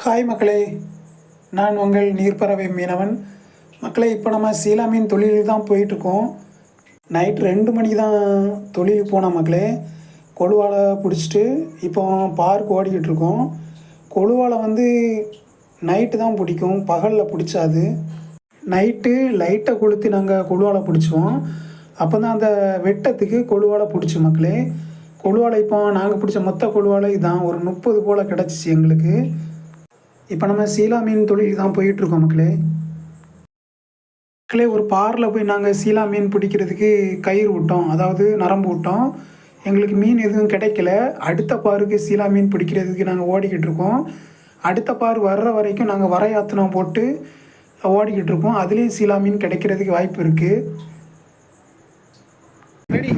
Hi மக்களே நான் உங்கள் நீர்ப்பறவை மீனவன். மக்களே இப்போ நம்ம சீலா மீன் தொழிலுக்கு தான் போயிட்டுருக்கோம். நைட் ரெண்டு மணிக்கு தான் தொழிலுக்கு போனோம் மக்களே. கொழுவாலை பிடிச்சிட்டு இப்போ பார்க் ஓடிக்கிட்டு இருக்கோம் கொழுவாலை வந்து நைட்டு தான் பிடிக்கும் பகலில் பிடிச்சாது. நைட்டு லைட்டை கொளுத்தி நாங்கள் கொழுவாலை பிடிச்சோம் அப்போ தான் அந்த வெட்டத்துக்கு கொழுவாலை பிடிச்சி மக்களே. கொழுவாலை இப்போ நாங்கள் பிடிச்ச மொத்த கொழுவாலை தான் ஒரு முப்பது போல் கிடச்சிச்சு எங்களுக்கு. இப்போ நம்ம சீலா மீன் தொழிலுக்கு தான் போயிட்டுருக்கோம் மக்களே. மக்களே ஒரு பாரில் போய் நாங்கள் சீலா மீன் பிடிக்கிறதுக்கு கயிறு விட்டோம் அதாவது நரம்பு விட்டோம் எங்களுக்கு மீன் எதுவும் கிடைக்கல. அடுத்த பாருக்கு சீலா மீன் பிடிக்கிறதுக்கு நாங்கள் ஓடிக்கிட்டு இருக்கோம். அடுத்த பார் வர்ற வரைக்கும் நாங்கள் வரையாத்தனம் போட்டு ஓடிக்கிட்டு இருக்கோம். அதுலேயும் சீலா மீன் கிடைக்கிறதுக்கு வாய்ப்பு இருக்குது ரெடி.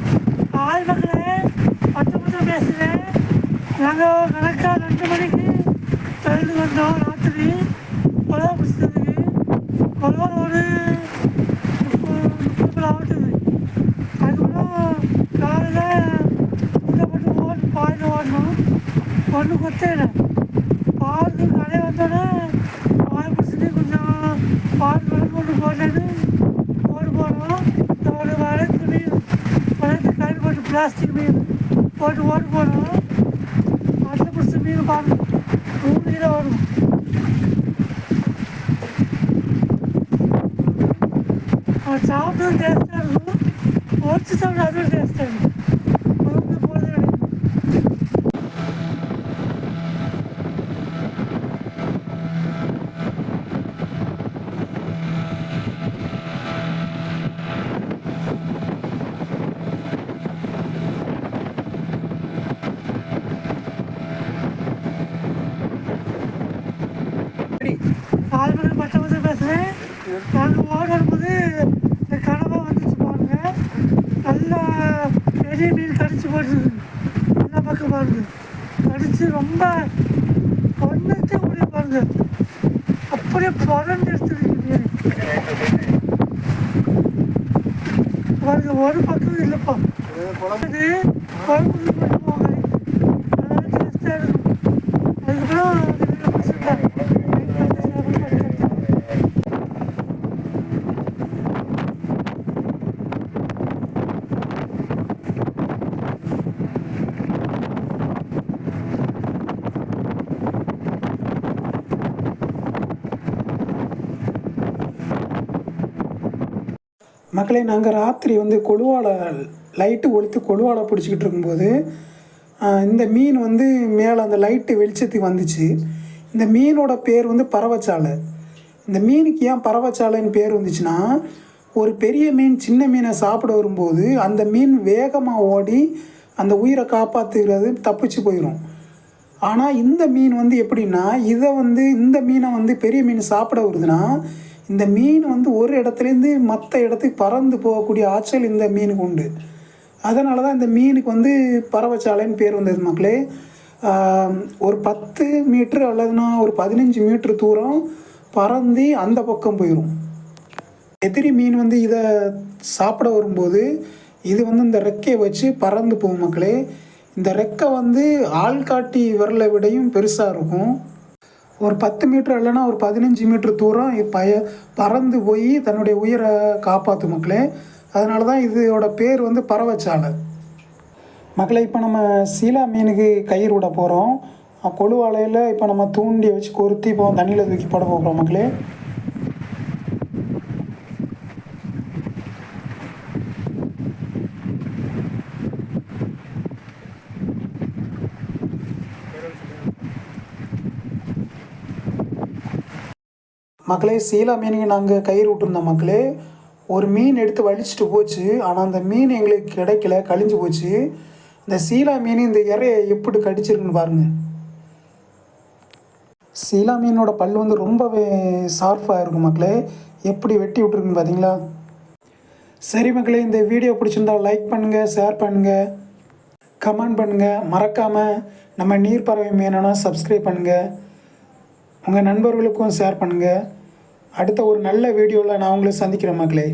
ஆள் மக்களே பத்து பத்து பேசுகிறேன் நாங்கள் கணக்காக ரெண்டு மணிக்கு தொழில் வந்தோம் ராத்திரி கொலவா பிடிச்சதுக்கு கொலவா ஒரு முப்பது முப்பது ஆகுது அதுக்கப்புறம் காலையில் இந்த மட்டும் ஓட்டு பாயில் ஓடணும். ஒன்று கொத்தேன் பாலுக்கு கடையை வந்தோடனே பால் பிடிச்சிட்டு கொஞ்சம் பால் விளக்கு கொண்டு போட்டேன்னு ஓடு போனோம். ஒரு வளர்த்து மீன் வளர்த்து கயிறு போட்டு பிளாஸ்டிக் மீன் போட்டு ஓட்டு போனோம். அதில் பிடிச்ச மீன் பார்க்கணும் Kuhwiederum. ఆ చేపలు చేస్తాను పోర్చుతో అదురు చేస్తాను పోతే పోతే நாங்கள் ஓடும்போது வரும்போது வந்துச்சு பாருங்க. நல்லா பெரிய மீன் கடிச்சு போட்டுருக்கு எல்லா பக்கம் பாருங்க. கடிச்சு ரொம்ப ஒன்றுச்சே முடிய பாருங்க. அப்படியே புரண்டு எடுத்துருக்கு மீன் பாருங்க ஒரு பக்கம் இல்லைப்பா. குழம்பு குழம்பு போட்டு டேஸ்ட்டாக இருக்கும். அதுக்கப்புறம் அந்த மீனை பிடிச்சிருக்காங்க மக்களே நாங்கள் ராத்திரி வந்து கொழுவாலை லைட்டு ஒழித்து கொழுவாலை பிடிச்சிக்கிட்டு இருக்கும்போது இந்த மீன் வந்து மேலே அந்த லைட்டு வெளிச்சத்துக்கு வந்துச்சு. இந்த மீனோட பேர் வந்து பறவைச்சாலை. இந்த மீனுக்கு ஏன் பறவைச்சாலைன்னு பேர் வந்துச்சுன்னா ஒரு பெரிய மீன் சின்ன மீனை சாப்பிட வரும்போது அந்த மீன் வேகமாக ஓடி அந்த உயிரை காப்பாற்றுகிறது தப்பிச்சு போயிடும் ஆனால் இந்த மீன் வந்து எப்படின்னா இதை வந்து இந்த மீனை வந்து பெரிய மீன் சாப்பிட வருதுன்னா இந்த மீன் வந்து ஒரு இடத்துலேருந்து மற்ற இடத்துக்கு பறந்து போகக்கூடிய ஆற்றல் இந்த மீனுக்கு உண்டு. அதனால தான் இந்த மீனுக்கு வந்து பறவைச்சாலைன்னு பேர் வந்தது மக்களே. ஒரு பத்து மீட்ரு அல்லதுனா ஒரு பதினஞ்சு மீட்ரு தூரம் பறந்து அந்த பக்கம் போயிடும் எதிரி மீன் வந்து இதை சாப்பிட வரும்போது இது வந்து இந்த ரெக்கையை வச்சு பறந்து போகும் மக்களே. இந்த ரெக்கை வந்து ஆள்காட்டி விரலை விடையும் பெருசாக இருக்கும். ஒரு பத்து மீட்டர் இல்லைன்னா ஒரு பதினஞ்சு மீட்டர் தூரம் பய பறந்து போய் தன்னுடைய உயிரை காப்பாற்றும் மக்களே. அதனால தான் இதோட பேர் வந்து பறவைச்சாலை. மக்களை இப்போ நம்ம சீலா மீனுக்கு கயிறு விட போகிறோம் கொழுவாலையில் இப்போ நம்ம தூண்டி வச்சு கொருத்தி இப்போ தண்ணியில் தூக்கி போட போகிறோம் மக்களே. மக்களே சீலா மீனுக்கு நாங்கள் கயிறு விட்டுருந்தோம் மக்களே. ஒரு மீன் எடுத்து வலிச்சிட்டு போச்சு. ஆனால் அந்த மீன் எங்களுக்கு கிடைக்கல கழிஞ்சு போச்சு. இந்த சீலா மீன் இந்த இறையை எப்படி கடிச்சிருக்குன்னு பாருங்கள் சீலா மீனோட பல் வந்து ரொம்பவே ஷார்ப்பாக இருக்கும் மக்களே. எப்படி வெட்டி விட்ருக்குன்னு பார்த்தீங்களா சரி மக்களே இந்த வீடியோ பிடிச்சிருந்தா லைக் பண்ணுங்கள் ஷேர் பண்ணுங்கள் கமெண்ட் பண்ணுங்கள் மறக்காமல் நம்ம நீர்ப்பறவை மீனனா சப்ஸ்கிரைப் பண்ணுங்கள் உங்கள் நண்பர்களுக்கும் ஷேர் பண்ணுங்கள் அடுத்த ஒரு நல்ல வீடியோவில் நான் உங்களை சந்திக்கிறேன் மக்களே.